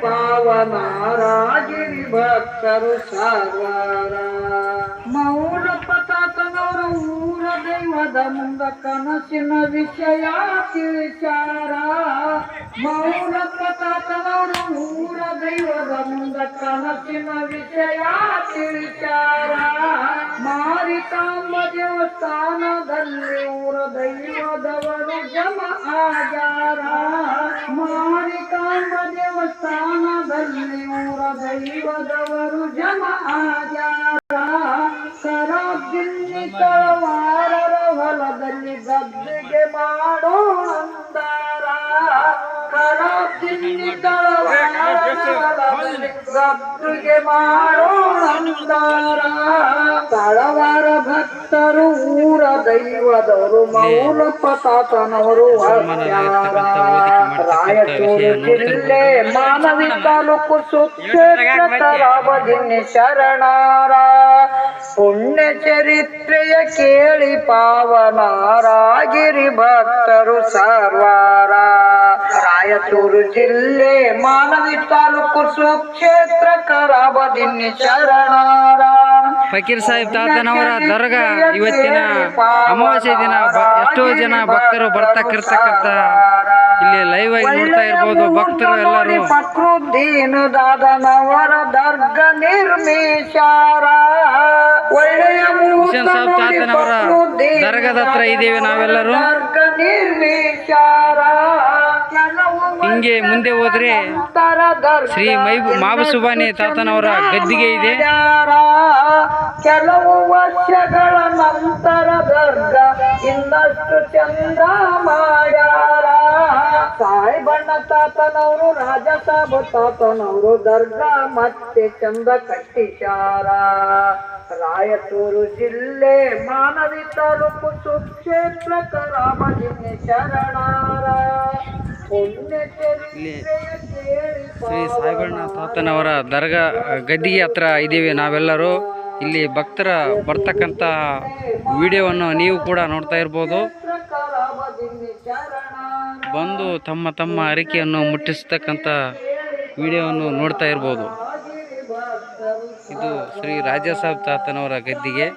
ಪಾವನಾರಾಗಿರಿ ಭಕ್ತರು ಸಾರ ಮೌನ ಪತಾತನವರು ಊರ ದೈವದ ಮುಂದ ಕನಸಿನ ವಿಷಯ ತಿಳಿಚಾರ ಮೌನ ಪತಾತನವರು ಊರ ಮುಂದ ಕನಸಿನ ವಿಷಯ ತಿಳಿಚಾರ ಮಾರಿಕಾಂಬ ದೇವಸ್ಥಾನದಲ್ಲಿ ಊರ ದೈವದವರು ಜಮ ಆಗಾರ ಮಾರಿಕಾಂಬ ದೇವಸ್ಥಾನದಲ್ಲಿ ಊರ ದೈವದವರು ಜಮ ಆಗಾರ ಕರಾಬ್ದಿಲ್ಲಿ ತಳವಾರರ ಹೊಲದಲ್ಲಿ ಗದ್ದಿಗೆ ಮಾಡೋಣಂದಾರ ಮಾಡೋಣಂದಾರ ತಳವಾರ ಭಕ್ತರು ಊರ ದೈವದವರು ಮೌನ ಪತಾತನವರು ರಾಯಚೂರು ಜಿಲ್ಲೆ ಮಾನವಿ ತಾಲೂಕು ಸುಕ್ಷೇತ್ರರಾಮದಿನ್ನಿ ಶರಣಾರ. ಪುಣ್ಯ ಚರಿತ್ರೆಯ ಕೇಳಿ ಪಾವನಾರಾಗಿರಿ ಭಕ್ತರು ಸರ್ವಾರ. ರಾಯಚೂರು ಜಿಲ್ಲೆ ಮಾನವಿ ತಾಲೂಕು ಸುಕ್ಷೇತ್ರ ಕರಾಬದಿನ್ನಿ ಶರಣಾರ ಫಕೀರ್ ಸಾಹಿಬ್ ತಾತನವರ ದರ್ಗಾ ಇವತ್ತಿನ ಅಮಾವಾಸ್ಯ ದಿನ ಎಷ್ಟೋ ಜನ ಭಕ್ತರು ಬರ್ತಾಕಿರ್ತಕ್ಕಂಥ ಇಲ್ಲಿ ಲೈವ್ ಆಗಿ ನೋಡ್ತಾ ಇರ್ಬೋದು ಭಕ್ತರು ಎಲ್ಲರೂ. ಫಕ್ರುದ್ದೀನ್ ದಾದನವರ ದರ್ಗ ನಿರ್ಮಿಸಾರ ಒಳ್ಳೆಯ ಹುಸೇನ್ ಸಾಬ್ ತಾತನವರ ದರ್ಗದ ಹತ್ರ ಇದ್ದೀವಿ ನಾವೆಲ್ಲರೂ. ದರ್ಗ ನಿರ್ಮಿಸಾರ ಕೆಲವು ಹಿಂಗೆ ಮುಂದೆ ಹೋದ್ರೆ ಶ್ರೀ ಮೈ ಮಾಬಸುಬಾನಿ ತಾತನವರ ಗದ್ದಿಗೆ ಇದೆ. ಕೆಲವು ವರ್ಷಗಳ ನಂತರ ದರ್ಗ ಇನ್ನಷ್ಟು ಚಂದ ಮಾಡ್ಯಾರ. ಸಾಯಿಬಣ್ಣ ತಾತನವರು ರಾಜ ಸಾಬ್ ತಾತನವರು ದರ್ಗ ಮತ್ತೆ ಚಂದ ಕಟ್ಟಿಸಾರ ರಾಯಚೂರು ಜಿಲ್ಲೆ ಮಾನವಿ ತಾಲೂಕು ಸುಕ್ಷೇತ್ರ ಕರಾಮಜಿನ್ನೆ ಶರಣಾರ ಕೇಳಿ ಶ್ರೀ ಸಾಯಿಬಣ್ಣ ತಾತನವರ ದರ್ಗಾ ಗದ್ದಿಗೆ ಹತ್ರ ಇದ್ದೀವಿ ನಾವೆಲ್ಲರೂ. ಇಲ್ಲಿ ಭಕ್ತರ ಬರ್ತಕ್ಕಂಥ ವಿಡಿಯೋವನ್ನು ನೀವು ಕೂಡ ನೋಡ್ತಾ ಇರ್ಬೋದು. ಬಂದು ತಮ್ಮ ತಮ್ಮ ಅರಿಕೆಯನ್ನು ಮುಟ್ಟಿಸ್ತಕ್ಕಂಥ ವಿಡಿಯೋವನ್ನು ನೋಡ್ತಾ ಇರ್ಬೋದು. ಇದು ಶ್ರೀ ರಾಜ ಸಾಬ್ ತಾತನವರ ಗದ್ದಿಗೆ.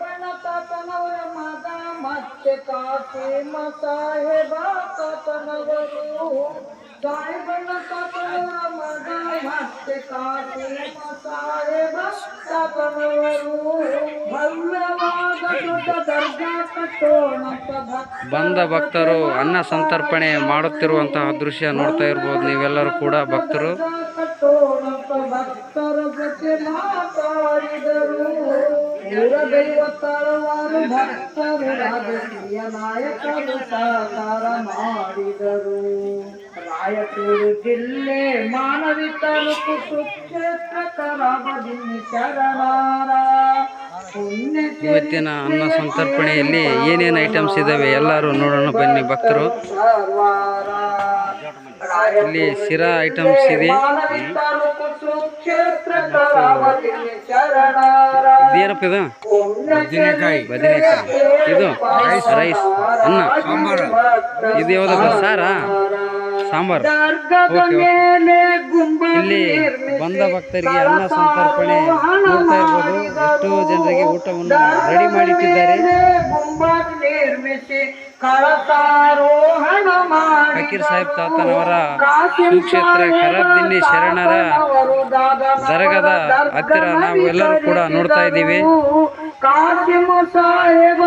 ಬಂದ ಭಕ್ತರು ಅನ್ನ ಸಂತರ್ಪಣೆ ಮಾಡುತ್ತಿರುವಂತಹ ದೃಶ್ಯ ನೋಡ್ತಾ ಇರ್ಬೋದು. ನೀವೆಲ್ಲರೂ ಕೂಡ ಭಕ್ತರು. ಭಕ್ತರ ರಾಯಚೂರು ಜಿಲ್ಲೆ ಮಾನವಿ ತಾಲೂಕು ಸುಕ್ಷೇತ್ರ ಕರಾವಳಿ ಶರಣಾರ ಇವತ್ತಿನ ಅನ್ನ ಸಂತರ್ಪಣೆಯಲ್ಲಿ ಏನೇನು ಐಟಮ್ಸ್ ಇದ್ದಾವೆ ಎಲ್ಲರೂ ನೋಡೋಣ ಬನ್ನಿ ಭಕ್ತರು. ಇಲ್ಲಿ ಶಿರಾ ಐಟಮ್ಸ್ ಇದೆ. ಇದೇನಪ್ಪ ಇದು ಬದನೆಕಾಯಿ. ಇದು ರೈಸ್ ಅನ್ನ. ಇದು ಯಾವುದಪ್ಪ ಸಾರಾ? ಸಾಂಬಾರ್. ಇಲ್ಲಿ ಬಂದ ಭಕ್ತರಿಗೆ ಅನ್ನ ಸಂತರ್ಪಣೆ ನೋಡ್ತಾ ಇರ್ಬೋದು. ಎಷ್ಟೋ ಜನರಿಗೆ ಊಟವನ್ನು ರೆಡಿ ಮಾಡಿಟ್ಟಿದ್ದಾರೆ. ಫಕೀರ್ ಸಾಹೇಬ್ ತಾತನವರ ಸುಕ್ಷೇತ್ರ ಖರಾಬ್ದಿನ್ನಿ ಶರಣರ ದರಗದ ಹತ್ತಿರ ನಾವು ಎಲ್ಲರೂ ಕೂಡ ನೋಡ್ತಾ ಇದ್ದೀವಿ. ಸಾಹೇಬ